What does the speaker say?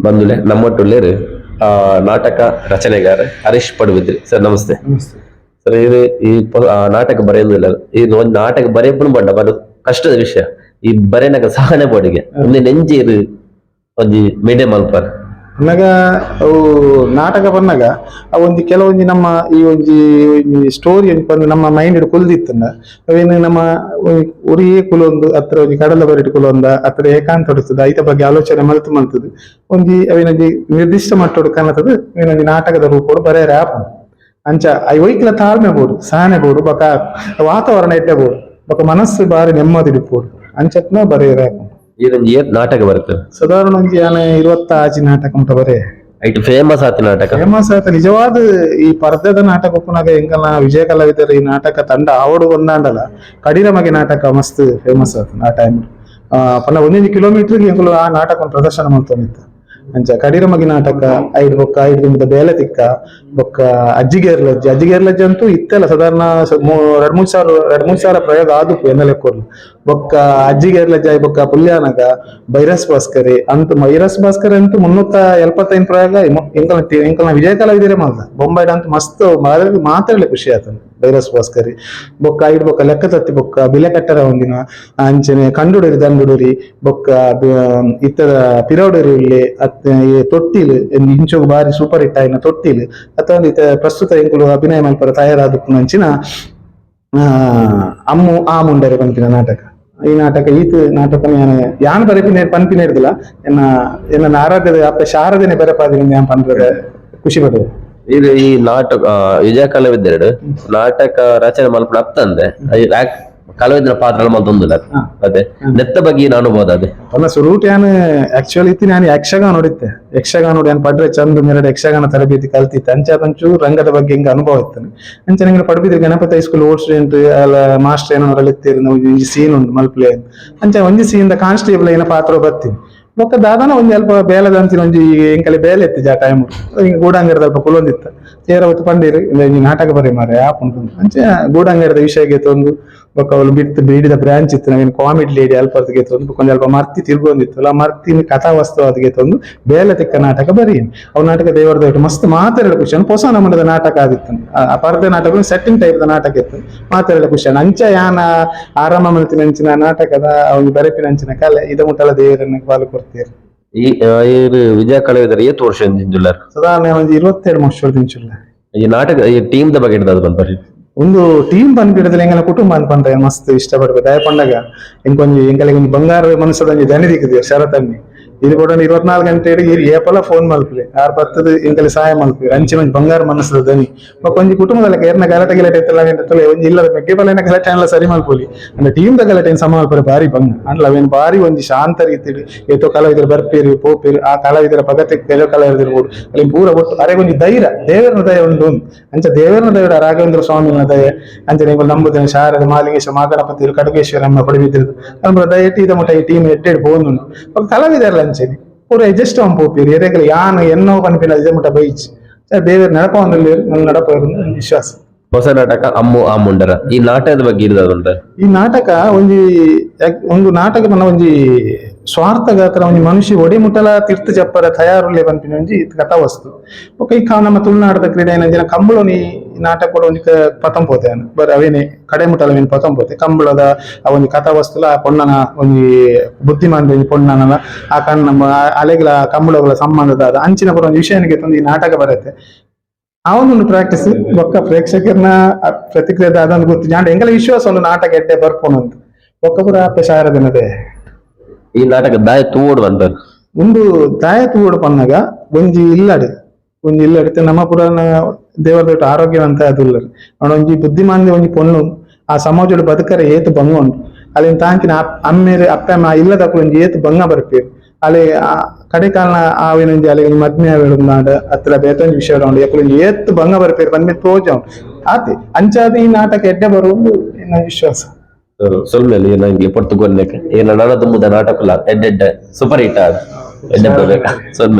ಬಂಧುಲೆ ನಮ್ಮೊಟ್ಟುಳ್ಳೇರು ಆ, ನಾಟಕ ರಚನೆಗಾರ ಹರೀಶ್ ಪಡುಬಿದ್ರಿ. ಸರ್ ನಮಸ್ತೆ. ಸರ್ ಇದು ಈ ನಾಟಕ ಬರೆಯೋದಿಲ್ಲ ಈ ಒಂದು ನಾಟಕ ಬರೆಯಪ್ಪನು ಬಂಡ ಬರು ಕಷ್ಟದ ವಿಷಯ. ಈ ಬರೆನಕ ಸಹನೆ ಬೋಡಿಗೆ ಒಂದು ಇರು ಒಂಜಿ ಮೀಡಿಯಂ ಅಲ್ಪರ್ ಪನ್ನಗ ಅವು ನಾಟಕ ಬಂದಾಗ, ಆ ಒಂದು ಕೆಲವೊಂದು ನಮ್ಮ ಈ ಒಂಜಿ ಸ್ಟೋರಿ ಪಂದ್ ನಮ್ಮ ಮೈಂಡ್ ಕುಲ್ದಿತ್ತಂಡ ಅವೇನು ನಮ್ಮ ಉರಿಯೇ ಕುಲೊಂದು ಅತ್ರ ಒಂದು ಕಡಲ ಬರಿಟ್ ಕುಲೊಂದ ಅತ್ರ ಏಕಾಂತ ಹೊಡಿಸ್ತದೆ ಐತ ಬಗ್ಗೆ ಆಲೋಚನೆ ಮಲ್ತು ಮಲ್ತದೆ. ಒಂದು ಅವೇನೊಂದು ನಿರ್ದಿಷ್ಟ ಮಟ್ಟೋಡು ಕಾಣತದ ಅವೇನೊಂಜಿ ನಾಟಕದ ರೂಪೋಡು ಬರೆಯರೆ ರ್ಯಾಪ್ ಅಂಚ, ಐ ಒಯ್ಕಲ ತಾಳ್ಮೆ ಬೋಡು, ಸಹನೆ ಬೋಡು, ಬಕ ವಾತಾವರಣ ಎಡ್ಡೆ ಬೋಡು, ಬಕ ಮನಸ್ಸು ಬಾರಿ ನೆಮ್ಮದಿ ಅಂಚತ್ನ ಬರೆಯರೆ ಆಪು. ಇದೊಂದು ಏನ್ ನಾಟಕ ಬರುತ್ತೆ. ಸಾಧಾರಣ ಒಂಜಿ ಆನೆ ಇರುವತ್ತ ಆಚಿ ನಾಟಕ ಉಂಟ ಬರೇ. ಐಟ್ ಫೇಮಸ್ ಆತ ನಾಟಕ. ಫೇಮಸ್ ಆಯ್ತು ನಿಜವಾದ ಈ ಪರ್ದದ ನಾಟಕ ಒಪ್ಪನಾಗ ಹೆಂಗಲ್ಲ ವಿಜಯ ಕಲಾವಿದರು ಈ ನಾಟಕ ತಂಡ ಆವಡು ಒಂದಾಂಡಲ್ಲ ಕಡಿರಮಗೆ ನಾಟಕ ಮಸ್ತ್ ಫೇಮಸ್ ಆಯ್ತು ಆ ಟೈಮ್ ಪನ್ನ ಒಂದೊಂದು ಕಿಲೋಮೀಟರ್ಗೆ ಎಂಕಲು ಆ ನಾಟಕ ಪ್ರದರ್ಶನ ಮಾಡ್ತಾನಿತ್ತು ಅಂಚ ಕಡಿರಮಗಿ ನಾಟಕ ಐಡ್ ಬೊಕ್ಕ ಐಡ್ ದಿನದ ಬೇಲೆ ತಿಕ್ಕ, ಬೊಕ್ಕ ಅಜ್ಜಿಗೇರ್ ಲಜ್ಜೆ. ಅಜ್ಜಿಗೇರ್ ಲಜ್ಜೆ ಅಂತೂ ಇತ್ತಲ್ಲ, ಸಾಧಾರಣ ಎರಡ್ ಮೂರ್ ಸಾವಿರ, ಎರಡ್ ಮೂರ್ ಸಾವಿರ ಪ್ರಯೋಗ ಆದು ಎನ್ನಲೆ ಕೊರ್ಲು ಬೊಕ್ಕ ಅಜ್ಜಿಗೇರ್ ಲಜ್ಜೆ, ಬೊಕ್ಕ ಪುಲ್ಯಾನಗ ಬೈರಸ್ ಭಾಸ್ಕರಿ ಅಂತ ಬೈರಸ್ ಭಾಸ್ಕರಿ ಅಂತೂ ಮುನ್ನೂತ್ತ ಎಲ್ಪತ್ತೈದು ಪ್ರಯೋಗ ಇಂಕಲ್ನ ಇಂಕಲ್ನ ವಿಜಯ ಕಲಾವಿದರೆ ಮಾಡ್ದ ಬೊಂಬೈಡ್ ಅಂತ ಮಸ್ತ್ ಮಾತಾಡಲಿ ಖುಷಿ ಆತನ ಬೈರಸ್ ಭಾಸ್ಕರಿ ಬೊಕ್ಕ ಐಡ್ ಬೊಕ್ಕ ಲೆಕ್ಕ ತತ್ತಿ ಬೊಕ್ಕ ಬಿಲೆ ಕಟ್ಟರ ಒಂದಿನ ಅಂಚನೆ ಕಂಡುಡರಿ ದಂಡುಡರಿ ಬೊಕ್ಕ ಇತ್ತದ ಪಿರೋಡರಿ ಈ ತೊಟ್ಟಿಲು ಒಂದು ಬಾರಿ ಸೂಪರ್ ಹಿಟ್ ಆಯ್ನ ತೊಟ್ಟಿಲು ಅಥವಾ ಇತ್ತ ಪ್ರಸ್ತುತ ಎಂಕುಲು ಅಭಿನಯ ಮಲ್ಪರ ತಯಾರಾದಕ್ಕೂ ಅಂಚಿನ ಆ, ಅಮ್ಮು ಆ ಮುಂಡರೆ ಪಂಪಿನ ನಾಟಕ. ಈ ನಾಟಕ ಈತ್ ನಾಟಕ ಯಾನ್ ಬರೆಪಿನ ಪನ್ಪಿನ ಹಿಡ್ದಿಲ್ಲ ಎನ್ನ ಎನ್ನ ಆರಾಧ್ಯದ ಅಪ್ಪ ಶಾರದನೆ ಬರಪಾದಿನ ಯಾನ್ ಪನ್ಪದ ಖುಷಿ ಪಡುದು ಇದು ಈ ನಾಟಕ ವಿಜಯ ಕಲಾವಿದ್ದೆರಡು ನಾಟಕ ರಚನೆ ಮಲ್ಪ ಅತ್ತಂದೆ ಕಲಾವಿದ್ರ ಪಾತ್ರ ಮಲ್ತೊಂದುಲ್ಲ ಹಾ. ಅದೇ ನೆತ್ತ ಬಗ್ಗೆ ಏನು ಅನುಭವ ಅದೇ? ಅಲ್ಲ ಸುರೂಟ್ ಯಾನ್ ಆಕ್ಚುಲಿ ಇತ್ತಿ ನಾನು ಯಕ್ಷಗಾನ ನೋಡಿದ್ದೆ. ಯಕ್ಷಗಾನ ನೋಡಿ ಪಡ್ರೆ ಚಂದ ಮೇರೆ ಯಕ್ಷಗಾನ ತರಬೇತಿ ಕಲ್ತಿತ್ತು ಅಂಚಾದಂಚು ರಂಗದ ಬಗ್ಗೆ ಹಿಂಗ ಅನುಭವ ಇತ್ತು ಅಂಚ ನಂಗೆ Padubidri Ganapati high school old student ಅಲ್ಲ ಮಾಸ್ಟರ್ ಏನೋ ಅಲ್ಲಿತ್ತೀರಿ ನಾವು ಈ ಸೀನ್ ಉಂಟು ಮಲ್ಪ್ಲೇ ಅಂತ. ಅಂಚೆ ಒಂದು ಸೀನ್ ಕಾನ್ಸ್ಟೇಬಲ್ ಏನ ಪಾತ್ರ ಬತ್ತೀನಿ. ಬೊಕ್ಕ ದಾದಾನ ಒಂಜಿ ಅಲ್ಪ ಬೇಲದ ಅಂಚಿನ ಒಂಜಿ ಎಂಕಲೆ ಬೇಲೆ ಎತ್ತಿಜ ಟೈಮ್ ಗೂಡಾಂಗರದ ಅಲ್ಪ ಕುಲೊಂದಿತ್ತ ಚೇರ ಹೊತ್ತು ಇಲ್ಲ ಇಂಜಿ ನಾಟಕ ಬರೀ ಮಾರೆ ಆಪ್ ಅಂಚೆ ಗೂಡಂಗರದ ವಿಷಯ ಒಂದು ಬೊಕ್ಕ ಅವಳು ಬಿಟ್ಟು ಬೀಡಿದ ಬ್ರಾಂಚ್ ಇತ್ತು ಕಾಮಿಡಿ ಲೇಡಿ ಅಲ್ಪ ಅದು ತೊಂದು ಕೊಂಚ ಅಲ್ಪ ಮರ್ತಿ ತಿರ್ಗೊಂದಿತ್ತು ಅಲ್ಲ, ಮರ್ತಿನ ಕಥಾ ವಸ್ತು ಅದಕ್ಕೆ ತೊಂದು ಬೇಲೆ ತಿಕ್ಕ ನಾಟಕ ಬರೀ ಅವ್ ನಾಟಕ ದೇವರದ ಮಸ್ತ್ ಮಾತಾಡಲು ಖುಷಿ ಹೊಸ ನಮೂನದ ನಾಟಕ ಆದಿತ್ತು. ಆ ಪರ್ದೆ ನಾಟಕ ಸೆಟ್ಟಿಂಗ್ ಟೈಪ್ ನಾಟಕ ಇತ್ತು. ಮಾತಾಡಲು ಖುಷಿ ಅಂಚ ಯಾನ ಆರಾಮ ಮಲ್ತಿನ ಅಂಚಿನ ನಾಟಕದ ಅವನು ಬೆರಪಿನಂಚಿನ ಕಲೆ, ಇದ ಮುಟ್ಟಲ ದೇವರನ್ನ ಪಾಲು ಈ ಇವ್ರು ವಿಜಯ ಕಲಾವಿದರು ಏತ್ ವರ್ಷ ಇಂಜಿಂಜುಲ್ಲಾರ್ ಸಾಧಾರಣ ಒಂದು ಇರುವತ್ತೆರಡು ವರ್ಷ ದಿಂಚುಲ್ಲ ಈ ನಾಟಕ ಈ ಟೀಮ್ ದ ಬಗ್ಗೆ ಹಿಡ್ದದು ಬಂದ್ಬರ್ರಿ ಒಂದು ಟೀಮ್ ಪನ್ಪಿಡದಲ್ಲಿ ಎಂಗಲ ಕುಟುಂಬ ಅನ್ಪಂಡ್ರೆ ಮಸ್ತ್ ಇಷ್ಟಪಡ್ಬೇಕು. ದಯ ಪಂಡಗ ಎಂಕೊಂಜಿ ಬಂಗಾರ ಮನಸ್ಸದ ದನಿ ದಿಕ್ಕಿದೆ ಶರತನ್ನಿ ಇದು ಕೂಡ ಇರುವತ್ನಾಲ್ಕು ಗಂಟೆ ಇಡೀ ಏಪಲ ಫೋನ್ ಮಲ್ಪಲೆ ಯಾರು ಬತ್ತದ ಎಂಕಲಿ ಸಹಾಯ ಮಲ್ಪಿ ಅಂಚಿನ ಒಂಜಿ ಬಂಗಾರ ಮನಸ್ಸದ ದನಿ ಬೊಕ್ಕ ಒಂಜಿ ಕುಟುಂಬದಲ್ಲಿ ಏರ್ನ ಗಲಾಟೆ ಗಿಲಾಟೆ ಇತ್ತಲ್ಲ ಎಂತಲ್ಲ ಒಂಜಿ ಇಲ್ಲದ ಮೆಗ್ಗೆ ಬಲನ ಗಲಾಟೆ ಅನ್ಲ ಸರಿ ಮಲ್ಪೊಲಿ ಅಂದ್ರೆ ಟೀಮ್ ದ ಗಲಾಟೆ ಸಮ ಮಲ್ಪರೆ ಬಾರಿ ಬಂಗ ಅಂಡ್ಲ ಅವೇನ್ ಬಾರಿ ಒಂಜಿ ಶಾಂತ ರೀತಿಡ್ ಏತೋ ಕಲಾವಿದರು ಬರ್ಪೇರಿ ಪೋಪೇರಿ ಆ ಕಲಾವಿದರ ಪಗತೆ ಕೆಲವು ಕಲಾವಿದರು ಬೋಡು ಅಲ್ಲಿ ಪೂರ ಒಟ್ಟು ಅರೆ ಒಂಜಿ ಧೈರ್ಯ ದೇವರನ ದಯ ಉಂಟು ಒಂದು. ಅಂಚ ದೇವರನ ದಯ ರಾಘವೇಂದ್ರ ಸ್ವಾಮಿನ ದಯ ಅಂಚ ನೀವು ನಂಬುದನ ಶಾರದ ಮಾಲಿಂಗೇಶ್ವರ ಮಾಗಣಪತಿ ಕಡಗೇಶ್ವರ ನಮ್ಮ ಪಡಿಬಿದ್ರದು ನಮ್ಮ ದಯ ಇದ ಮುಟ್ಟ ಈ ಟೀಮ್ ಎಡ್ಡೆಡ್ ಬೋನು ఒక இருந்துச்சு ஒரு ಎಜೆಸ್ಟ್ ಪೋಪಿರಿ ಎರೆಕಲ ಯಾನ್ ಎನ್ನೋ ಕನ್ಪಿನ ಇಜಮಟ ಬೈಚ್ ಸರ್ ದೇವರ ನೆನಪ ಒಂದಲ್ಲಿ ನೆನಪ ಇರುವುದು ವಿಶ್ವಾಸ ಹೊಸ ನಾಟಕ ಅಮ್ಮು ಆಮುಂಡರ ಈ ನಾಟಕದ ಬಗ್ಗೆ ಇರೋದಂತ ಈ ನಾಟಕ ಒಂಜಿ ಒಂದು ನಾಟಕ ಪನ್ನ ಒಂಜಿ ಸ್ವಾರ್ಥಗಾತ್ರ ಒಂಜಿ ಮನುಷ್ಯ ಒಡಿ ಮುಟ್ಟಲ ತೀರ್ಥ ಜಪ್ಪರ ತಯಾರುಲೆ ಪನ್ಪಿನ ಒಂಜಿ ಕಥಾ ವಸ್ತು ಬೊಕ ಈ ಕಾ- ನಮ್ಮ ತುಳುನಾಡದ ಕ್ರೀಡೆ ಏನ ಕಂಬಳನಿ ನಾಟಕ ಕೂಡ ಒಂಜಿ ಕ- ಪತಂ ಪೋತೆ ಬರ ಅವೇನೆ ಕಡೆ ಮುಟ್ಟಲ ಅವೇನು ಪತಂ ಪೋತೆ ಕಂಬಳದ ಆ ಒಂಜಿ ಕಥಾ ವಸ್ತುಲ ಆ ಪೊಣ್ಣನ ಒಂಜಿ ಬುದ್ಧಿಮಾನ್ ಒಂಜಿ ಪೊಣ್ಣನ ಆ ಕಣ್ಣ ನಮ್ಮ ಅಲೆಗಳ ಕಂಬಳಗಳ ಸಂಬಂಧದ ಅದು ಅಂಚಿನ ಕೂಡ ಒಂದು ವಿಷಯನಿಗೆ ತಂದು ಈ ನಾಟಕ ಬರುತ್ತೆ ಆ ಒಂದು ಪ್ರಾಕ್ಟೀಸ್ ಬೊಕ್ಕ ಪ್ರೇಕ್ಷಕರನ್ನ ಆ ಪ್ರತಿಕ್ರಿಯೆ ಅದೊಂದು ಗೊತ್ತು ಜಾಂಡ ಎಂಗಲ ವಿಶ್ವಾಸ ಒಂದು ನಾಟಕ ಎಡ್ಡೆ ಬರ್ಪೋನು ಅಂತ ಬೊಕ್ಕ ಪುರ ಅಪ್ಪ ಶಾರದಿನದೆ ಈ ನಾಟಕ ದಾಯ ತೂಡು ಅಂತ ಒಂದು ದಾಯ ತೂಡು ಪನ್ನಗ ಒಂಜಿ ಇಲ್ಲಡು ಒಂಜಿ ಇಲ್ಲಡು ನಮ್ಮ ಪುರಾಣ ದೇವರದೊಟ್ಟು ಆರೋಗ್ಯವಂತ ಅದು ಅವನ ಒಂಜಿ ಬುದ್ಧಿಮಾಂದ್ಯ ಒಂಜಿ ಪೊಣ್ಣು ಆ ಸಮಾಜದ ಬದುಕರೆ ಏತು ಭಂಗ ಉಂಟು. ಅಲ್ಲಿನ ತಾಂಕಿನ ಅಪ್- ಅಮ್ಮೇರೆ ಅಪ್ಪ ಅಮ್ಮ ಇಲ್ಲದ ಒಂಜಿ ಏತು ಬಂಗ ಬರ್ಪೇರು ಅಲ್ಲಿ ಕಡೆ ಕಾಲನ ಆವಿನೊಂಜಿ ಅಲ್ಲಿ ಮದ್ಮೆ ಆವೇಳು ಮಾಡ ಹತ್ರ ಬೇತೊಂಜಿ ವಿಷಯ ಉಂಡು ಎಕ್ಕಲೊಂಜಿ ಏತ್ ಬಂಗ ಬರ್ಪೇರು ಬಂದ್ಮೇಲೆ ತೋಜ ಉಂಟು. ಆತಿ, ಅಂಚಾದ ಈ ನಾಟಕ ಎಡ್ಡೆ ಬರುವುದು ನನ್ನ ವಿಶ್ವಾಸ. ಸ್ವಲ್ಪ ನಂಗೆ ಪೊರ್ತುಕೊನ್ನೆಕ್ಕೆ ಏನ ನನ್ನ ತುಂಬುದ ನಾಟಕ ಎಡ್ಡೆಡ್ಡೆ. ಸೂಪರ್ ಹಿಟ್ ಆದ. ಎಡ್ಡೆ ಸ್ವಲ್ಪ